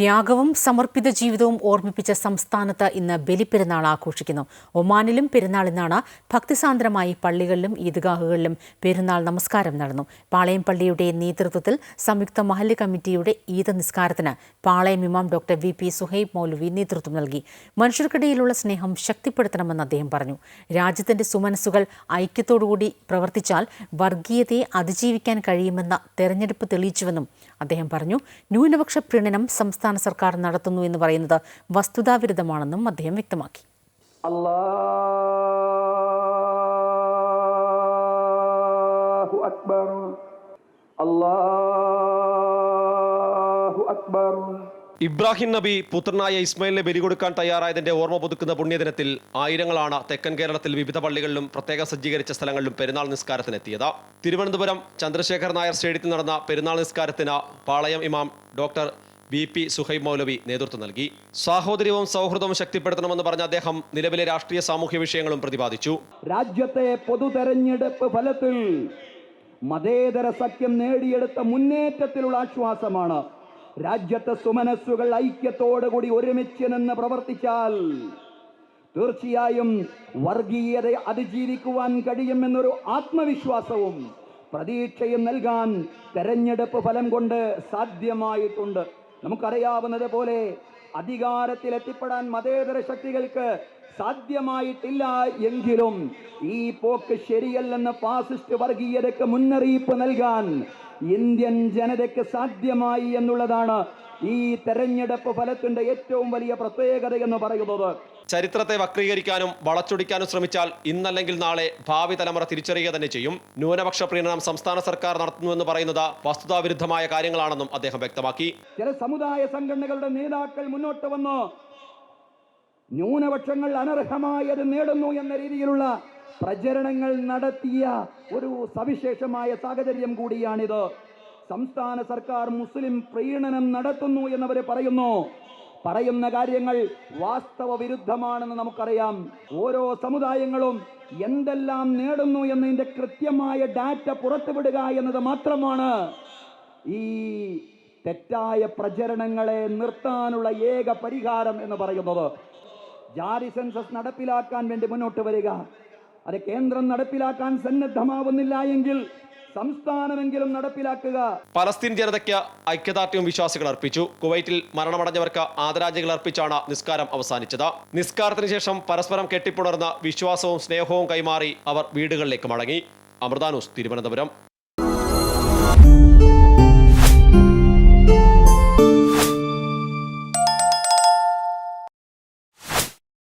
ത്യാഗവും സമർപ്പിത ജീവിതവും ഓർമ്മിപ്പിച്ച സംസ്ഥാനത്ത് ഇന്ന് ബലിപ്പെരുന്നാൾ ആഘോഷിക്കുന്നു. ഒമാനിലും പെരുന്നാൾ ഇന്നാണ് ഭക്തിസാന്ദ്രമായി പള്ളികളിലും ഈദ്ഗാഹുകളിലും പെരുന്നാൾ നമസ്കാരം നടന്നു. പാളയം പള്ളിയുടെ നേതൃത്വത്തിൽ സംയുക്ത മഹല്ല് കമ്മിറ്റിയുടെ ഈദ് നിസ്കാരത്തിന് പാളയം ഇമാം ഡോക്ടർ വി പി സുഹൈബ് മൗലവി നേതൃത്വം നൽകി. മനുഷ്യർക്കിടയിലുള്ള സ്നേഹം ശക്തിപ്പെടുത്തണമെന്ന് അദ്ദേഹം പറഞ്ഞു. രാജ്യത്തിന്റെ സുമനസ്സുകൾ ഐക്യത്തോടുകൂടി പ്രവർത്തിച്ചാൽ വർഗീയതയെ അതിജീവിക്കാൻ കഴിയുമെന്ന തെരഞ്ഞെടുപ്പ് തെളിയിച്ചുവെന്നും അദ്ദേഹം പറഞ്ഞു. ന്യൂനപക്ഷ പ്രീണനം സംസ്ഥാന സർക്കാർ നടത്തുന്നു എന്ന് പറയുന്നത് വസ്തുതാവിരുദ്ധമാണെന്നും അദ്ദേഹം വ്യക്തമാക്കി. അല്ലാഹു അക്ബർ. അല്ലാഹു അക്ബർ. ഇബ്രാഹിം നബി പുത്രനായ ഇസ്മായിലിനെ ബലികൊടുക്കാൻ തയ്യാറായതിന്റെ ഓർമ്മ പുതുക്കുന്ന പുണ്യദിനത്തിൽ ആയിരങ്ങളാണ് തെക്കൻ കേരളത്തിൽ വിവിധ പള്ളികളിലും പ്രത്യേക സജ്ജീകരിച്ച സ്ഥലങ്ങളിലും പെരുന്നാൾ നിസ്കാരത്തിനെത്തിയത്. തിരുവനന്തപുരം ചന്ദ്രശേഖർ നായർ സ്റ്റേഡിയത്തിൽ നടന്ന പെരുന്നാൾ നിസ്കാരത്തിന് പാളയം ഇമാം ഡോക്ടർ വി പി സുഹൈബ് മൗലവി നേതൃത്വം നൽകി. സാഹോദര്യവും സൗഹൃദവും ശക്തിപ്പെടുത്തണമെന്ന് പറഞ്ഞ അദ്ദേഹം നിലവിലെ രാഷ്ട്രീയ സാമൂഹ്യ വിഷയങ്ങളും പ്രതിപാദിച്ചു. രാജ്യത്തെ പൊതു തെരഞ്ഞെടുപ്പ് ഫലത്തിൽ മതേതര സഖ്യം നേടിയെടുത്ത മുന്നേറ്റത്തിലുള്ള ആശ്വാസമാണ്. രാജ്യത്തെ സുമനസ്സുകൾ ഐക്യത്തോടുകൂടി ഒരുമിച്ച് നിന്ന് പ്രവർത്തിച്ചാൽ തീർച്ചയായും വർഗീയത അതിജീവിക്കുവാൻ കഴിയുമെന്നൊരു ആത്മവിശ്വാസവും പ്രതീക്ഷയും നൽകാൻ തെരഞ്ഞെടുപ്പ് ഫലം കൊണ്ട് സാധ്യമായിട്ടുണ്ട്. നമുക്കറിയാവുന്നത് പോലെ അധികാരത്തിലെത്തിപ്പെടാൻ മതേതര ശക്തികൾക്ക് സാധ്യമായിട്ടില്ല എങ്കിലും ഈ പോക്ക് ശരിയല്ലെന്ന് ഫാസിസ്റ്റ് വർഗീയതയ്ക്ക് മുന്നറിയിപ്പ് നൽകാൻ ഇന്ത്യൻ ജനതയ്ക്ക് സാധ്യമായി എന്നുള്ളതാണ് ഈ തെരഞ്ഞെടുപ്പ് ഫലത്തിന്റെ ഏറ്റവും വലിയ പ്രത്യേകത എന്ന് പറയുന്നത്. ചരിത്രത്തെ വക്രീകരിക്കാനും വളച്ചൊടിക്കാനും ശ്രമിച്ചാൽ ഇന്നല്ലെങ്കിൽ നാളെ ഭാവി തലമുറ തിരിച്ചറിയുക തന്നെ ചെയ്യും. ന്യൂനപക്ഷ പ്രീണനം സംസ്ഥാന സർക്കാർ നടത്തുന്നുവെന്ന് പറയുന്നത് വസ്തുതാവിരുദ്ധമായ കാര്യങ്ങളാണെന്നും അദ്ദേഹം വ്യക്തമാക്കി. ചില സമുദായ സംഘടനകളുടെ നേതാക്കൾ മുന്നോട്ട് വന്നു. ന്യൂനപക്ഷങ്ങൾ അനർഹമായത് നേടുന്നു എന്ന രീതിയിലുള്ള പ്രചരണങ്ങൾ നടത്തിയ ഒരു സവിശേഷമായ സാഹചര്യം കൂടിയാണിത്. സംസ്ഥാന സർക്കാർ മുസ്ലിം പ്രീണനം നടത്തുന്നു എന്നവർ പറയുന്നു. പറയുന്ന കാര്യങ്ങൾ വാസ്തവ വിരുദ്ധമാണെന്ന് നമുക്കറിയാം. ഓരോ സമുദായങ്ങളും എന്തെല്ലാം നേടുന്നു എന്നതിന്റെ കൃത്യമായ ഡാറ്റ പുറത്തുവിടുക എന്നത് മാത്രമാണ്. ഈ തെറ്റായ പ്രചരണങ്ങളെ നിർത്താനുള്ള ഏക പരിഹാരം എന്ന് പറയുന്നത്. ജാതി സെൻസസ് നടപ്പിലാക്കാൻ വേണ്ടി മുന്നോട്ട് വരിക. അത് കേന്ദ്രം നടപ്പിലാക്കാൻ സന്നദ്ധമാവുന്നില്ല എങ്കിൽ സംസ്ഥാനമെങ്കിലും നടപ്പിലാക്കുക. പലസ്തീൻ ജനതയ്ക്ക് ഐക്യദാർഢ്യവും വിശ്വാസികൾ അർപ്പിച്ചു. കുവൈറ്റിൽ മരണമടഞ്ഞവർക്ക് ആദരാഞ്ജലികൾ അർപ്പിച്ചാണ് നിസ്കാരം അവസാനിച്ചത്. നിസ്കാരത്തിന് ശേഷം പരസ്പരം കെട്ടിപ്പുണർന്ന വിശ്വാസവും സ്നേഹവും കൈമാറി അവർ വീടുകളിലേക്ക് മടങ്ങി. അമൃതാനൂസ് തിരുവനന്തപുരം.